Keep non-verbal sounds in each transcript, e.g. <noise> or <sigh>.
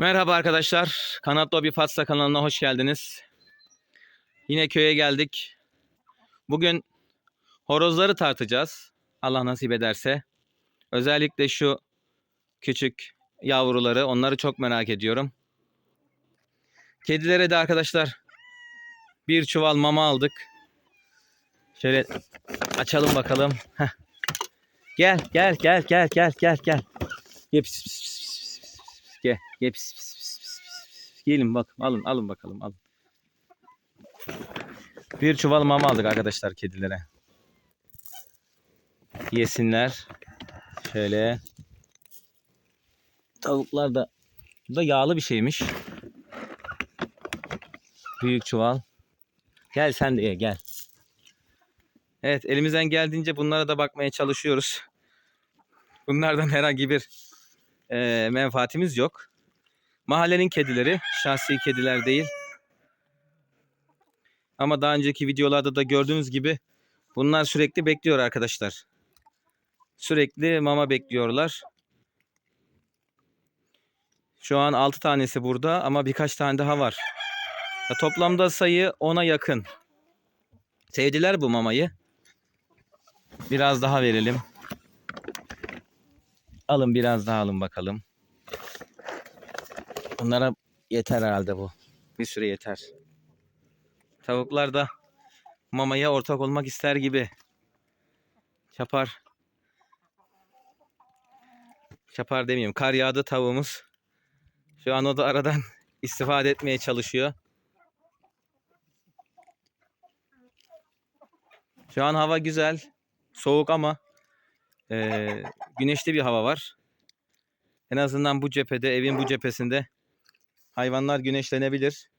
Merhaba arkadaşlar. Kanat Lobi Fatsa kanalına hoş geldiniz. Yine köye geldik. Bugün horozları tartacağız. Allah nasip ederse. Özellikle şu küçük yavruları. Onları çok merak ediyorum. Kedilere de arkadaşlar bir çuval mama aldık. Şöyle açalım bakalım. Heh. Gel gel gel gel gel gel gel. Pis, pis, pis, pis. Gel gel pis, pis, pis, pis, pis. Gelin bak alın alın bakalım alın. Bir çuval mama aldık arkadaşlar kedilere. Yesinler. Şöyle. Tavuklar da bu da yağlı bir şeymiş. Büyük çuval. Gel sen de gel. Evet elimizden geldiğince bunlara da bakmaya çalışıyoruz. Bunlardan herhangi bir e, menfaatimiz yok. Mahallenin kedileri, şahsi kediler değil. Ama daha önceki videolarda da gördüğünüz gibi bunlar sürekli bekliyor arkadaşlar. Sürekli mama bekliyorlar. Şu an 6 tanesi burada ama birkaç tane daha var. Ya toplamda sayı 10'a yakın. Sevdiler bu mamayı. Biraz daha verelim. Alın biraz daha alın bakalım. Bunlara yeter herhalde bu. Bir süre yeter. Tavuklar da mamaya ortak olmak ister gibi. Çapar. Çapar demeyeyim. Kar yağdı tavuğumuz. Şu an o da aradan <laughs> istifade etmeye çalışıyor. Şu an hava güzel. Soğuk ama eee, güneşli bir hava var. En azından bu cephede, evin bu cephesinde hayvanlar güneşlenebilir.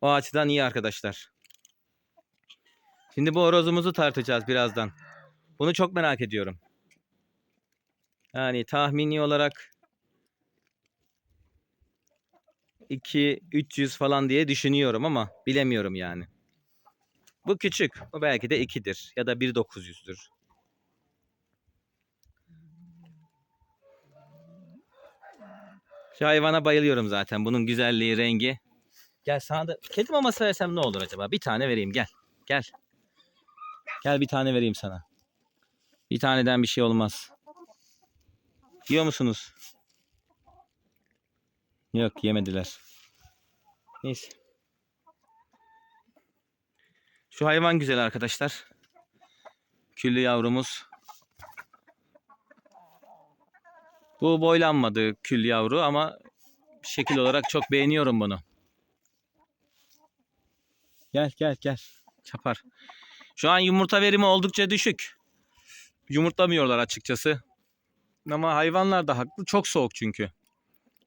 O açıdan iyi arkadaşlar. Şimdi bu horozumuzu tartacağız birazdan. Bunu çok merak ediyorum. Yani tahmini olarak 2 300 falan diye düşünüyorum ama bilemiyorum yani. Bu küçük. Bu belki de 2'dir ya da 1.900'dür. Şu hayvana bayılıyorum zaten. Bunun güzelliği, rengi. Gel sana da kedi maması versem ne olur acaba? Bir tane vereyim gel. Gel. Gel bir tane vereyim sana. Bir taneden bir şey olmaz. Yiyor musunuz? Yok yemediler. Neyse. Şu hayvan güzel arkadaşlar. Küllü yavrumuz. Bu boylanmadı kül yavru ama şekil olarak çok beğeniyorum bunu. Gel gel gel. Çapar. Şu an yumurta verimi oldukça düşük. Yumurtlamıyorlar açıkçası. Ama hayvanlar da haklı. Çok soğuk çünkü.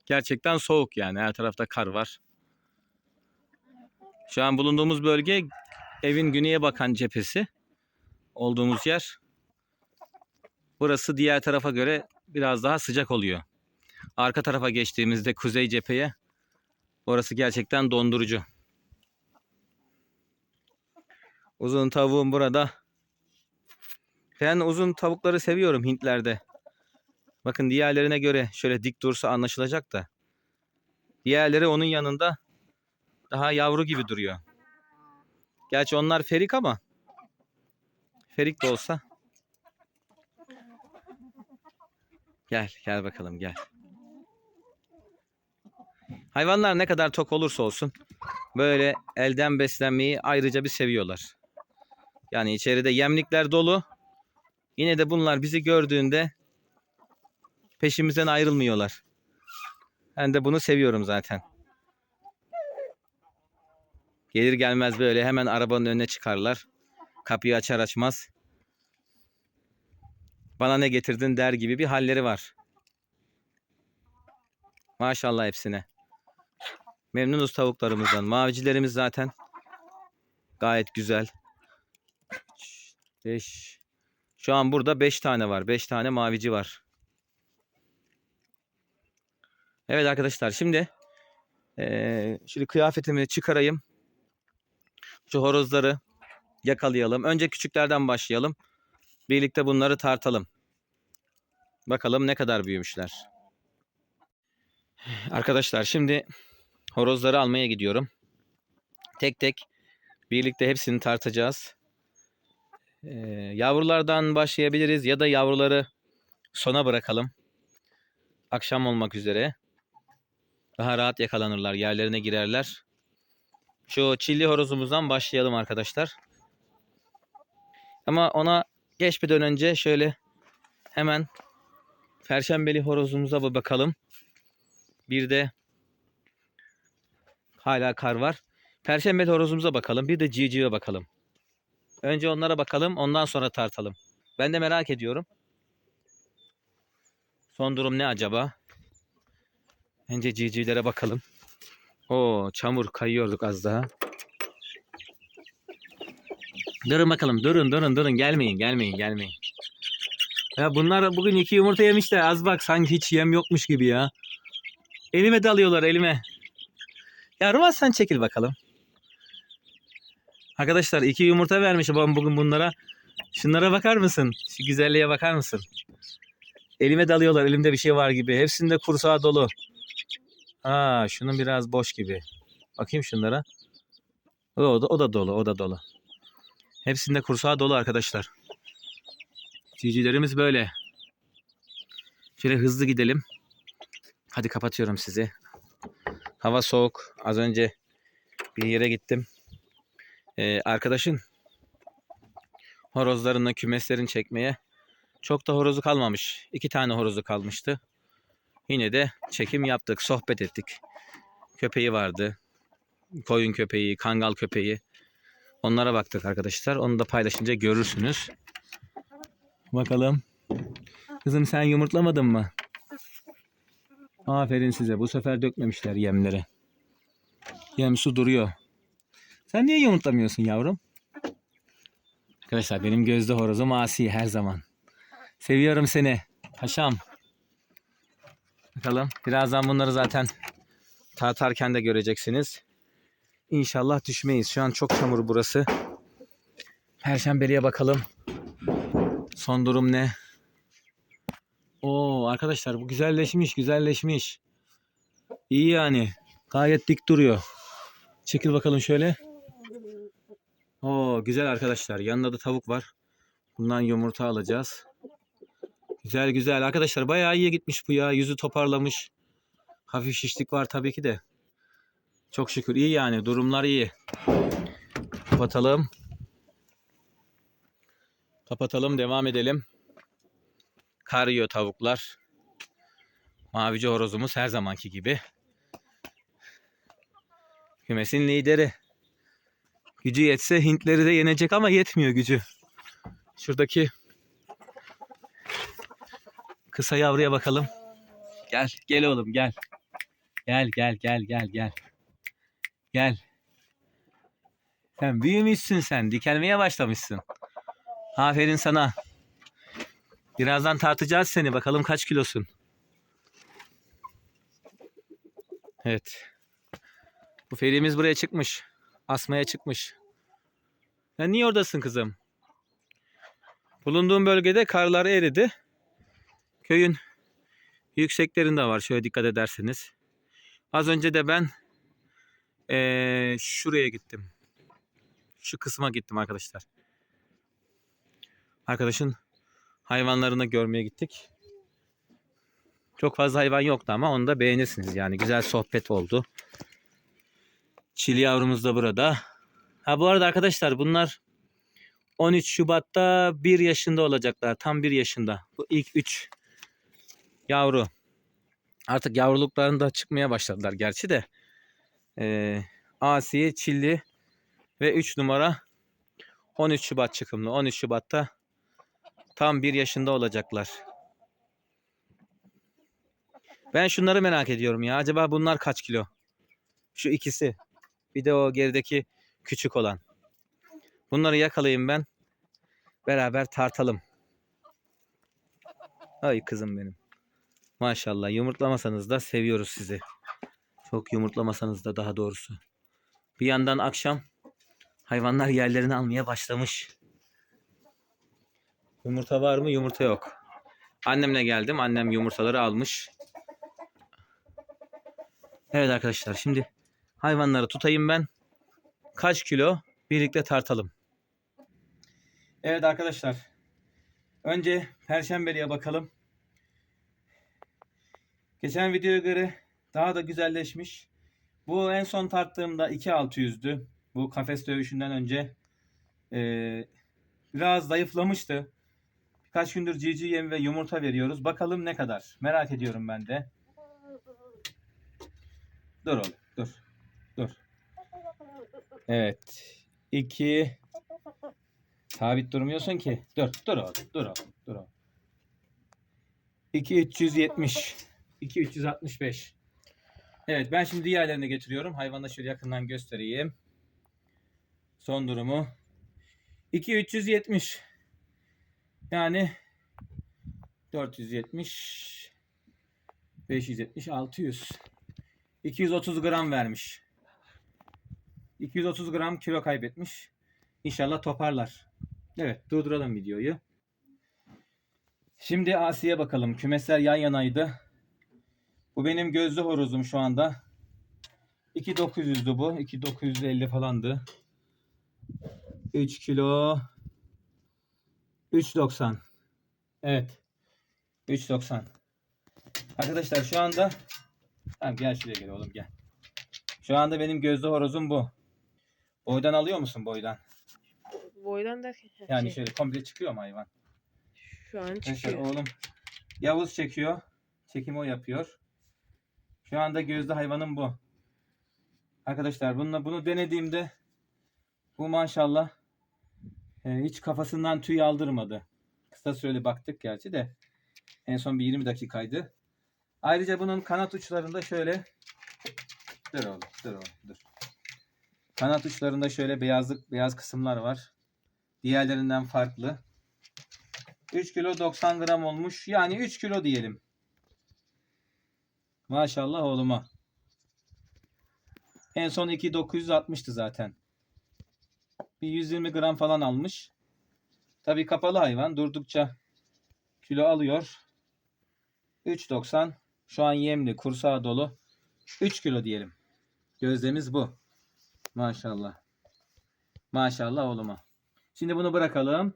Gerçekten soğuk yani. Her tarafta kar var. Şu an bulunduğumuz bölge evin güneye bakan cephesi. Olduğumuz yer. Burası diğer tarafa göre biraz daha sıcak oluyor. Arka tarafa geçtiğimizde kuzey cepheye orası gerçekten dondurucu. Uzun tavuğum burada. Ben uzun tavukları seviyorum Hintlerde. Bakın diğerlerine göre şöyle dik dursa anlaşılacak da. Diğerleri onun yanında daha yavru gibi duruyor. Gerçi onlar ferik ama ferik de olsa Gel, gel bakalım gel. Hayvanlar ne kadar tok olursa olsun böyle elden beslenmeyi ayrıca bir seviyorlar. Yani içeride yemlikler dolu. Yine de bunlar bizi gördüğünde peşimizden ayrılmıyorlar. Ben de bunu seviyorum zaten. Gelir gelmez böyle hemen arabanın önüne çıkarlar. Kapıyı açar açmaz bana ne getirdin der gibi bir halleri var. Maşallah hepsine. Memnunuz tavuklarımızdan. Mavicilerimiz zaten gayet güzel. 5 Şu an burada 5 tane var. 5 tane mavici var. Evet arkadaşlar şimdi eee şimdi kıyafetimi çıkarayım. Şu horozları yakalayalım. Önce küçüklerden başlayalım. Birlikte bunları tartalım. Bakalım ne kadar büyümüşler. Arkadaşlar şimdi horozları almaya gidiyorum. Tek tek birlikte hepsini tartacağız. Ee, yavrulardan başlayabiliriz ya da yavruları sona bırakalım. Akşam olmak üzere. Daha rahat yakalanırlar, yerlerine girerler. Şu çilli horozumuzdan başlayalım arkadaşlar. Ama ona geçmeden önce şöyle hemen perşembeli horozumuza bir bakalım. Bir de hala kar var. Perşembeli horozumuza bakalım. Bir de civcive bakalım. Önce onlara bakalım. Ondan sonra tartalım. Ben de merak ediyorum. Son durum ne acaba? Önce civcivlere bakalım. Oo çamur kayıyorduk az daha. Durun bakalım durun durun durun gelmeyin gelmeyin gelmeyin. Ya bunlar bugün iki yumurta yemişler az bak sanki hiç yem yokmuş gibi ya. Elime dalıyorlar elime. Ya Ruman sen çekil bakalım. Arkadaşlar iki yumurta vermiş babam bugün bunlara. Şunlara bakar mısın? Şu güzelliğe bakar mısın? Elime dalıyorlar elimde bir şey var gibi. Hepsinde kursağı dolu. Aa, şunun biraz boş gibi. Bakayım şunlara. O da, o da dolu, o da dolu. Hepsinde kursağı dolu arkadaşlar. Civcivlerimiz böyle. Şöyle hızlı gidelim. Hadi kapatıyorum sizi. Hava soğuk. Az önce bir yere gittim. Ee, arkadaşın horozlarını, kümeslerini çekmeye çok da horozu kalmamış. İki tane horozu kalmıştı. Yine de çekim yaptık, sohbet ettik. Köpeği vardı. Koyun köpeği, kangal köpeği. Onlara baktık arkadaşlar. Onu da paylaşınca görürsünüz. Bakalım. Kızım sen yumurtlamadın mı? Aferin size. Bu sefer dökmemişler yemleri. Yem su duruyor. Sen niye yumurtlamıyorsun yavrum? Arkadaşlar benim gözde horozum Asi her zaman. Seviyorum seni. Paşam. Bakalım. Birazdan bunları zaten tartarken de göreceksiniz. İnşallah düşmeyiz. Şu an çok çamur burası. Perşembeliye bakalım. Son durum ne? Oo arkadaşlar bu güzelleşmiş, güzelleşmiş. İyi yani. Gayet dik duruyor. Çekil bakalım şöyle. Oo güzel arkadaşlar. Yanında da tavuk var. Bundan yumurta alacağız. Güzel güzel. Arkadaşlar bayağı iyi gitmiş bu ya. Yüzü toparlamış. Hafif şişlik var tabii ki de. Çok şükür iyi yani. Durumlar iyi. Kapatalım. Kapatalım. Devam edelim. Kar yiyor tavuklar. Mavici horozumuz her zamanki gibi. Kümesin lideri. Gücü yetse Hintleri de yenecek ama yetmiyor gücü. Şuradaki kısa yavruya bakalım. Gel, gel oğlum gel. Gel, gel, gel, gel, gel. Gel. Sen büyümüşsün sen. Dikelmeye başlamışsın. Aferin sana. Birazdan tartacağız seni. Bakalım kaç kilosun. Evet. Bu ferimiz buraya çıkmış. Asmaya çıkmış. Sen niye oradasın kızım? Bulunduğum bölgede karlar eridi. Köyün yükseklerinde var. Şöyle dikkat ederseniz. Az önce de ben eee, şuraya gittim. Şu kısma gittim arkadaşlar. Arkadaşın hayvanlarını görmeye gittik. Çok fazla hayvan yoktu ama onu da beğenirsiniz yani. Güzel sohbet oldu. Çili yavrumuz da burada. Ha bu arada arkadaşlar bunlar 13 Şubat'ta 1 yaşında olacaklar. Tam 1 yaşında. Bu ilk 3 yavru. Artık yavruluklarında çıkmaya başladılar gerçi de. Ee, Asiye, Çilli ve 3 numara 13 Şubat çıkımlı. 13 Şubat'ta tam 1 yaşında olacaklar. Ben şunları merak ediyorum ya. Acaba bunlar kaç kilo? Şu ikisi. Bir de o gerideki küçük olan. Bunları yakalayayım ben. Beraber tartalım. Ay kızım benim. Maşallah yumurtlamasanız da seviyoruz sizi. Çok yumurtlamasanız da daha doğrusu. Bir yandan akşam hayvanlar yerlerini almaya başlamış. Yumurta var mı? Yumurta yok. Annemle geldim. Annem yumurtaları almış. Evet arkadaşlar şimdi hayvanları tutayım ben. Kaç kilo birlikte tartalım. Evet arkadaşlar. Önce Perşembeli'ye bakalım. Geçen videoya göre daha da güzelleşmiş. Bu en son tarttığımda 2600'dü. Bu kafes dövüşünden önce. Ee, biraz zayıflamıştı. Birkaç gündür cici yem ve yumurta veriyoruz. Bakalım ne kadar. Merak ediyorum ben de. Dur oğlum dur. Dur. Evet. 2 Sabit durmuyorsun ki. Dur, dur oğlum, dur oğlum, dur oğlum. 2 370. 2 365. Evet, ben şimdi diğerlerini getiriyorum. Hayvanı da şöyle yakından göstereyim. Son durumu 2 370. Yani 470 570 600 230 gram vermiş. 230 gram kilo kaybetmiş. İnşallah toparlar. Evet durduralım videoyu. Şimdi Asiye bakalım. Kümesler yan yanaydı. Bu benim gözlü horozum şu anda. 2900'dü bu. 2950 falandı. 3 kilo 3.90 Evet. 3.90 Arkadaşlar şu anda Tamam gel şuraya gel oğlum gel. Şu anda benim gözlü horozum bu. Boydan alıyor musun boydan? Boydan derken Yani şey, şöyle komple çıkıyor mu hayvan? şu an Arkadaşlar çıkıyor. oğlum Yavuz çekiyor. Çekim o yapıyor. Şu anda gözde hayvanım bu. Arkadaşlar bununla bunu denediğimde bu maşallah e, hiç kafasından tüy aldırmadı. Kısa süreli baktık gerçi de en son bir 20 dakikaydı. Ayrıca bunun kanat uçlarında şöyle dur oğlum dur oğlum dur. Kanat uçlarında şöyle beyazlık beyaz kısımlar var. Diğerlerinden farklı. 3 kilo 90 gram olmuş. Yani 3 kilo diyelim. Maşallah oğluma. En son 2.960'tı zaten. Bir 120 gram falan almış. Tabii kapalı hayvan. Durdukça kilo alıyor. 3.90. Şu an yemli. Kursağı dolu. 3 kilo diyelim. Gözlemiz bu. Maşallah. Maşallah oğluma. Şimdi bunu bırakalım.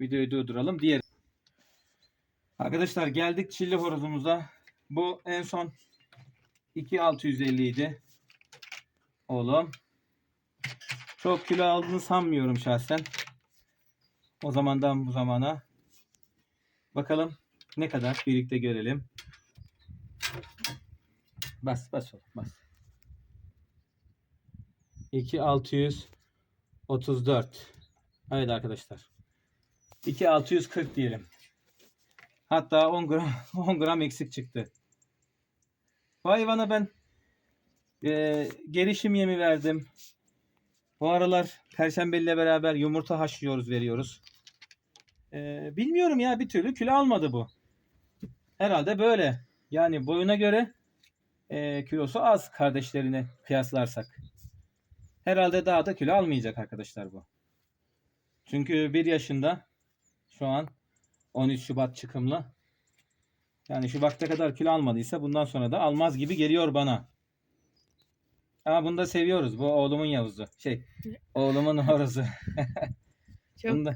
Videoyu durduralım. Diğer Arkadaşlar geldik çilli horozumuza. Bu en son 2650 idi. Oğlum. Çok kilo aldığını sanmıyorum şahsen. O zamandan bu zamana. Bakalım ne kadar birlikte görelim. Bas bas oğlum bas. 2634. Evet arkadaşlar. 2640 diyelim. Hatta 10 gram <laughs> 10 gram eksik çıktı. Bu hayvana ben e, gelişim yemi verdim. Bu aralar Perşembeli ile beraber yumurta haşlıyoruz, veriyoruz. E, bilmiyorum ya bir türlü kilo almadı bu. Herhalde böyle. Yani boyuna göre e, kilosu az kardeşlerine kıyaslarsak. Herhalde daha da kilo almayacak arkadaşlar bu. Çünkü bir yaşında şu an 13 Şubat çıkımlı. Yani Şubat'ta kadar kilo almadıysa bundan sonra da almaz gibi geliyor bana. Ama bunu da seviyoruz. Bu oğlumun Yavuz'u. Şey, <laughs> oğlumun horozu. <laughs> Çok Bunu da,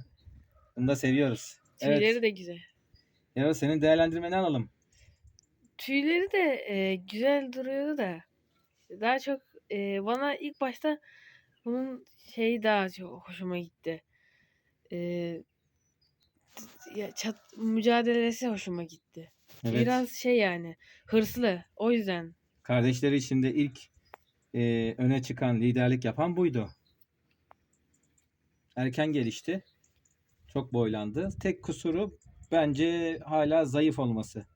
bunu da seviyoruz. tüyleri Evet. de güzel. Yavuz senin değerlendirmeni alalım. Tüyleri de e, güzel duruyordu da. Daha çok e, bana ilk başta bunun şeyi daha çok hoşuma gitti. E, ya çat, mücadelesi hoşuma gitti. Evet. Biraz şey yani hırslı. O yüzden. Kardeşleri içinde ilk e, öne çıkan, liderlik yapan buydu. Erken gelişti. Çok boylandı. Tek kusuru bence hala zayıf olması.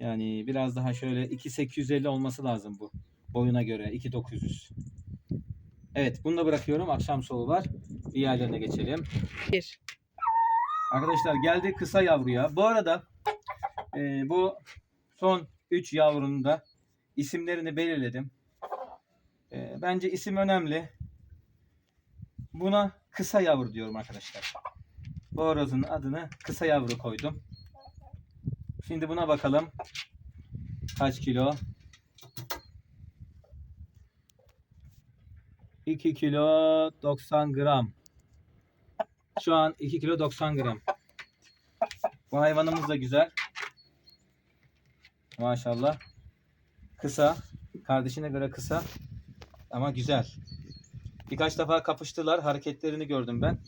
Yani biraz daha şöyle 2.850 olması lazım bu. Boyuna göre 2.900. Evet bunu da bırakıyorum. Akşam soğuğu var. Diğerlerine geçelim. Bir. Arkadaşlar geldi kısa yavruya. Bu arada e, bu son 3 yavrunun da isimlerini belirledim. E, bence isim önemli. Buna kısa yavru diyorum arkadaşlar. Bu horozun adını kısa yavru koydum. Şimdi buna bakalım. Kaç kilo? 2 kilo 90 gram. Şu an 2 kilo 90 gram. Bu hayvanımız da güzel. Maşallah. Kısa. Kardeşine göre kısa. Ama güzel. Birkaç defa kapıştılar. Hareketlerini gördüm ben.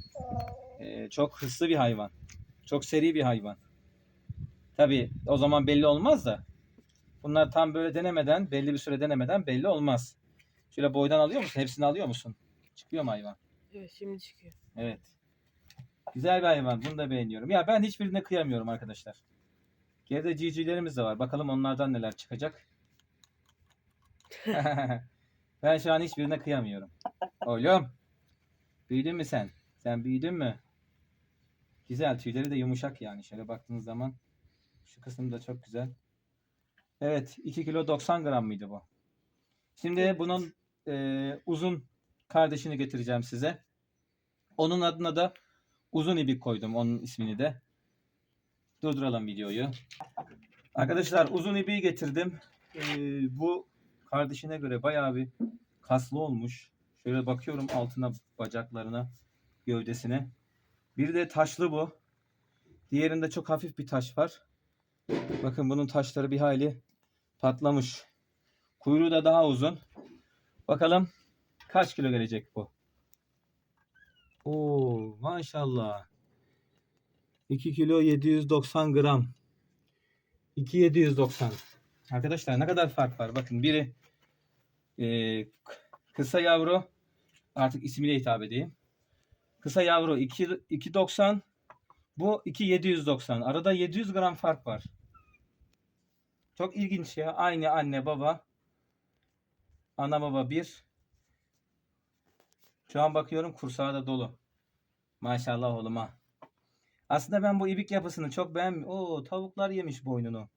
Ee, çok hızlı bir hayvan. Çok seri bir hayvan. Tabi o zaman belli olmaz da. Bunlar tam böyle denemeden, belli bir süre denemeden belli olmaz. Şöyle boydan alıyor musun? Hepsini alıyor musun? Çıkıyor mu hayvan? Evet şimdi çıkıyor. Evet. Güzel bir hayvan. Bunu da beğeniyorum. Ya ben hiçbirine kıyamıyorum arkadaşlar. Geride civcivlerimiz de var. Bakalım onlardan neler çıkacak. <laughs> <laughs> ben şu an hiçbirine kıyamıyorum. Oğlum. Büyüdün mü sen? Sen büyüdün mü? Güzel. Tüyleri de yumuşak yani. Şöyle baktığınız zaman. Şu kısım da çok güzel. Evet. 2 kilo 90 gram mıydı bu? Şimdi bunun e, uzun kardeşini getireceğim size. Onun adına da uzun ibik koydum. Onun ismini de. Durduralım videoyu. Arkadaşlar uzun ibiği getirdim. Ee, bu kardeşine göre bayağı bir kaslı olmuş. Şöyle bakıyorum altına bacaklarına, gövdesine. Bir de taşlı bu. Diğerinde çok hafif bir taş var. Bakın bunun taşları bir hayli patlamış. Kuyruğu da daha uzun. Bakalım kaç kilo gelecek bu? Oo maşallah. 2 kilo 790 gram. 2790. Arkadaşlar ne kadar fark var? Bakın biri e, kısa yavru artık ismiyle hitap edeyim. Kısa yavru 2 290 bu 2790. Arada 700 gram fark var. Çok ilginç ya. Aynı anne baba. Ana baba bir. Şu an bakıyorum kursağı da dolu. Maşallah oğluma. Aslında ben bu ibik yapısını çok beğenmiyorum. Oo tavuklar yemiş boynunu.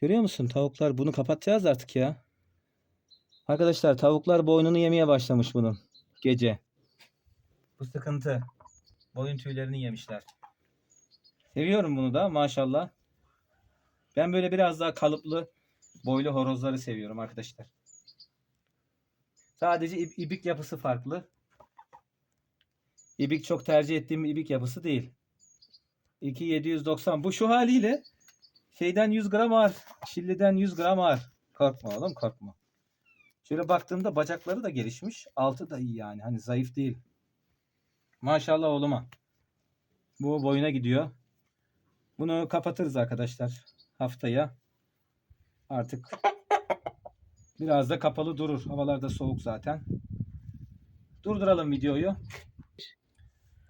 Görüyor musun? Tavuklar bunu kapatacağız artık ya. Arkadaşlar tavuklar boynunu yemeye başlamış bunun. Gece. Bu sıkıntı. Boyun tüylerini yemişler. Seviyorum bunu da maşallah. Ben böyle biraz daha kalıplı boylu horozları seviyorum arkadaşlar. Sadece ib- ibik yapısı farklı. İbik çok tercih ettiğim ibik yapısı değil. 2790. Bu şu haliyle şeyden 100 gram ağır. Şilliden 100 gram ağır. Korkma oğlum korkma. Şöyle baktığımda bacakları da gelişmiş. Altı da iyi yani. Hani zayıf değil. Maşallah oğluma. Bu boyuna gidiyor. Bunu kapatırız arkadaşlar haftaya. Artık biraz da kapalı durur. Havalar da soğuk zaten. Durduralım videoyu.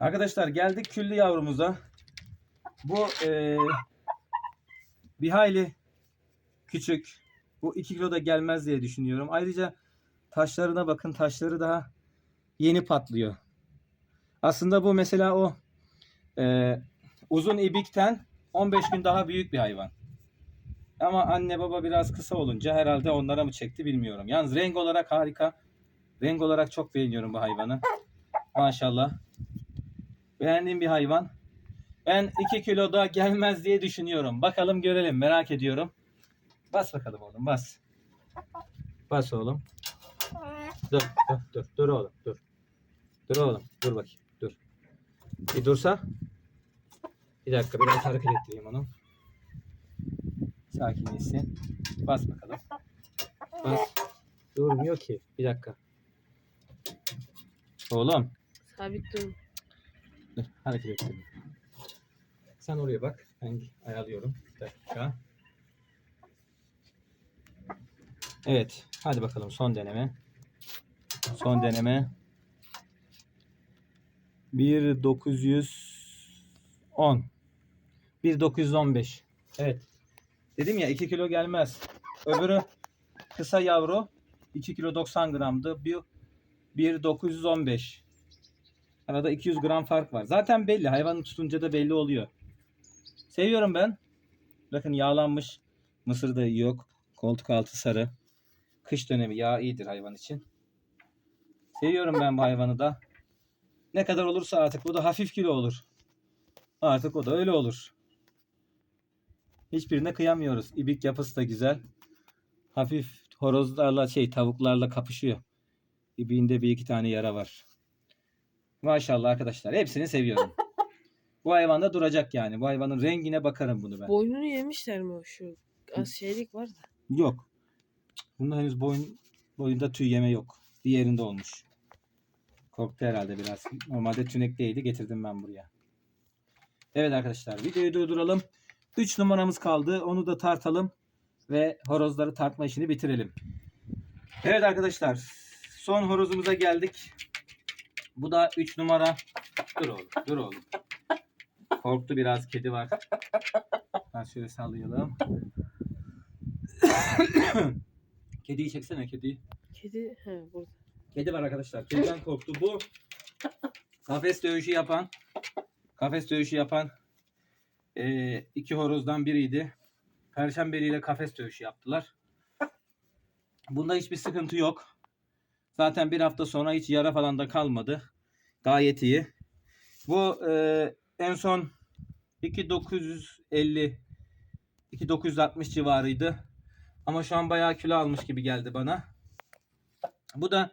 Arkadaşlar geldik küllü yavrumuza. Bu eee, bir hayli küçük. Bu 2 kilo da gelmez diye düşünüyorum. Ayrıca taşlarına bakın. Taşları daha yeni patlıyor. Aslında bu mesela o eee, uzun ibikten 15 gün daha büyük bir hayvan. Ama anne baba biraz kısa olunca herhalde onlara mı çekti bilmiyorum. Yalnız renk olarak harika. Renk olarak çok beğeniyorum bu hayvanı. Maşallah. Beğendiğim bir hayvan. Ben 2 kilo daha gelmez diye düşünüyorum. Bakalım görelim. Merak ediyorum. Bas bakalım oğlum bas. Bas oğlum. Dur dur dur dur oğlum dur. Dur oğlum dur bakayım dur. Bir dursa. Bir dakika biraz hareket ettireyim onu. Sakinleşsin. Bas bakalım. Bas. Durmuyor ki. Bir dakika. Oğlum. Sabit durun. Dur, hareket ettireyim. Sen oraya bak. Ben ayarlıyorum. Bir dakika. Evet. Hadi bakalım son deneme. Son deneme. 1910 1915 Evet. Dedim ya 2 kilo gelmez. Öbürü kısa yavru 2 kilo 90 gramdı. Bir 1915. Arada 200 gram fark var. Zaten belli. Hayvanı tutunca da belli oluyor. Seviyorum ben. Bakın yağlanmış. Mısır da yok. Koltuk altı sarı. Kış dönemi yağ iyidir hayvan için. Seviyorum ben bu hayvanı da. Ne kadar olursa artık bu da hafif kilo olur. Artık o da öyle olur. Hiçbirine kıyamıyoruz. İbik yapısı da güzel. Hafif horozlarla şey tavuklarla kapışıyor. İbiğinde bir iki tane yara var. Maşallah arkadaşlar. Hepsini seviyorum. Bu hayvan da duracak yani. Bu hayvanın rengine bakarım bunu ben. Boynunu yemişler mi o şu? Az şeylik var da. Yok. Bunda henüz boyun boyunda tüy yeme yok. Diğerinde olmuş. Korktu herhalde biraz. Normalde tünekteydi. Getirdim ben buraya. Evet arkadaşlar videoyu durduralım. 3 numaramız kaldı. Onu da tartalım. Ve horozları tartma işini bitirelim. Evet arkadaşlar. Son horozumuza geldik. Bu da 3 numara. Dur oğlum. Dur oğlum. Korktu biraz. Kedi var. Ben şöyle sallayalım. <coughs> Kediyi çeksene kediyi. Kedi he burada. Kedi var arkadaşlar. Kediden korktu. Bu kafes dövüşü yapan kafes dövüşü yapan eee, iki horozdan biriydi. Perşembeli ile kafes dövüşü yaptılar. Bunda hiçbir sıkıntı yok. Zaten bir hafta sonra hiç yara falan da kalmadı. Gayet iyi. Bu eee, en son 2950 2960 civarıydı. Ama şu an bayağı kilo almış gibi geldi bana. Bu da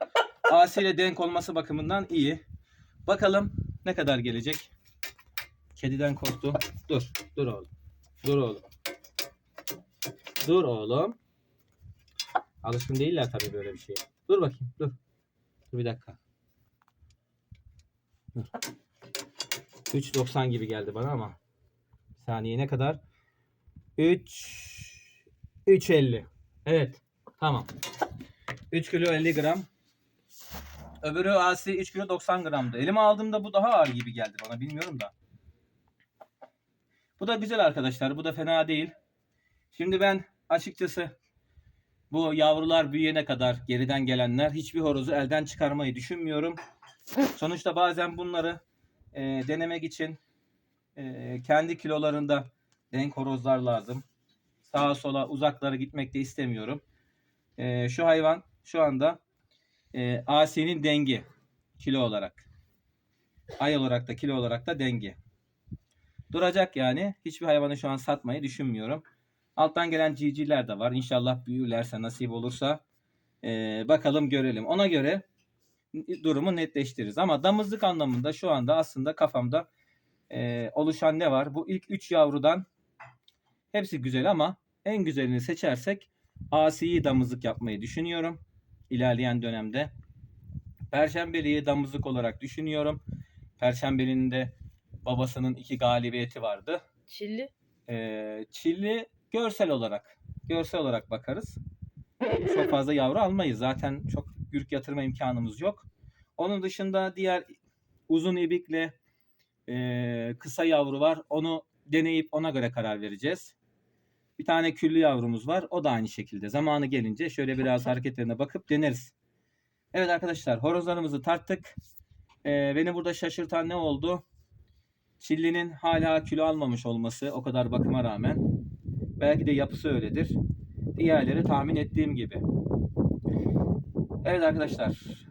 Asi ile denk olması bakımından iyi. Bakalım ne kadar gelecek. Kediden korktu. Dur. Dur oğlum. Dur oğlum. Dur oğlum. Alışkın değiller tabii böyle bir şeye. Dur bakayım. Dur. Dur bir dakika. Dur. 3.90 gibi geldi bana ama. Saniye ne kadar? 3 3.50. Evet. Tamam. 3 kilo 50 gram. Öbürü Asi 3 kilo 90 gramdı. Elime aldığımda bu daha ağır gibi geldi bana. Bilmiyorum da. Bu da güzel arkadaşlar. Bu da fena değil. Şimdi ben açıkçası bu yavrular büyüyene kadar geriden gelenler hiçbir horozu elden çıkarmayı düşünmüyorum. Sonuçta bazen bunları e, denemek için e, kendi kilolarında denk horozlar lazım. Sağa sola uzaklara gitmek de istemiyorum. E, şu hayvan şu anda e, Asi'nin dengi kilo olarak. Ay olarak da kilo olarak da dengi. Duracak yani. Hiçbir hayvanı şu an satmayı düşünmüyorum. Alttan gelen civcivler de var. İnşallah büyürlerse nasip olursa e, bakalım görelim. Ona göre durumu netleştiririz. Ama damızlık anlamında şu anda aslında kafamda e, oluşan ne var? Bu ilk 3 yavrudan hepsi güzel ama en güzelini seçersek Asi'yi damızlık yapmayı düşünüyorum ilerleyen dönemde. Perşembeli'yi damızlık olarak düşünüyorum. Perşembeli'nin de babasının iki galibiyeti vardı. Çilli. Ee, Çilli görsel olarak görsel olarak bakarız. Çok fazla yavru almayız. Zaten çok gürk yatırma imkanımız yok. Onun dışında diğer uzun ibikle e, kısa yavru var. Onu deneyip ona göre karar vereceğiz. Bir tane küllü yavrumuz var. O da aynı şekilde. Zamanı gelince şöyle biraz hareketlerine bakıp deneriz. Evet arkadaşlar horozlarımızı tarttık. Ee, beni burada şaşırtan ne oldu? Çilli'nin hala kilo almamış olması o kadar bakıma rağmen. Belki de yapısı öyledir. Diğerleri tahmin ettiğim gibi. Evet arkadaşlar.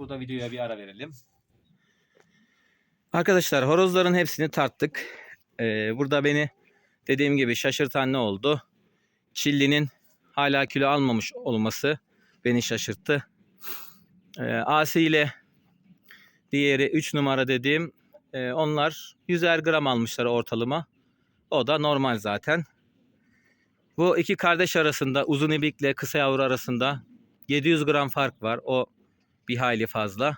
Burada videoya bir ara verelim. Arkadaşlar horozların hepsini tarttık. Ee, burada beni dediğim gibi şaşırtan ne oldu? Çilli'nin hala kilo almamış olması beni şaşırttı. Ee, Asi ile diğeri 3 numara dediğim e, onlar 100'er gram almışlar ortalama. O da normal zaten. Bu iki kardeş arasında uzun ibikle kısa yavru arasında 700 gram fark var. O bir hayli fazla.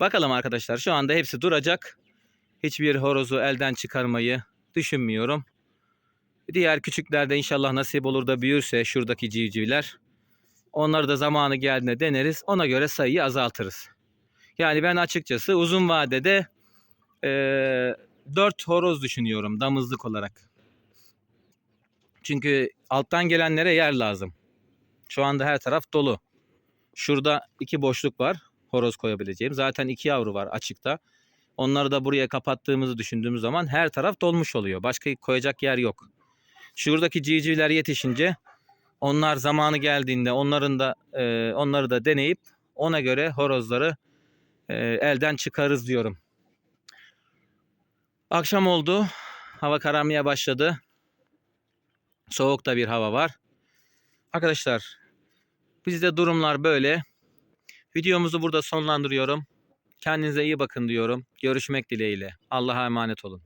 Bakalım arkadaşlar şu anda hepsi duracak. Hiçbir horozu elden çıkarmayı düşünmüyorum. Diğer küçükler de inşallah nasip olur da büyürse şuradaki civcivler. Onları da zamanı geldiğinde deneriz. Ona göre sayıyı azaltırız. Yani ben açıkçası uzun vadede e, 4 horoz düşünüyorum damızlık olarak. Çünkü alttan gelenlere yer lazım. Şu anda her taraf dolu. Şurada iki boşluk var horoz koyabileceğim. Zaten iki yavru var açıkta. Onları da buraya kapattığımızı düşündüğümüz zaman her taraf dolmuş oluyor. Başka koyacak yer yok. Şuradaki civcivler yetişince onlar zamanı geldiğinde onların da e, onları da deneyip ona göre horozları e, elden çıkarız diyorum. Akşam oldu. Hava kararmaya başladı. Soğuk da bir hava var. Arkadaşlar bizde durumlar böyle. Videomuzu burada sonlandırıyorum. Kendinize iyi bakın diyorum. Görüşmek dileğiyle. Allah'a emanet olun.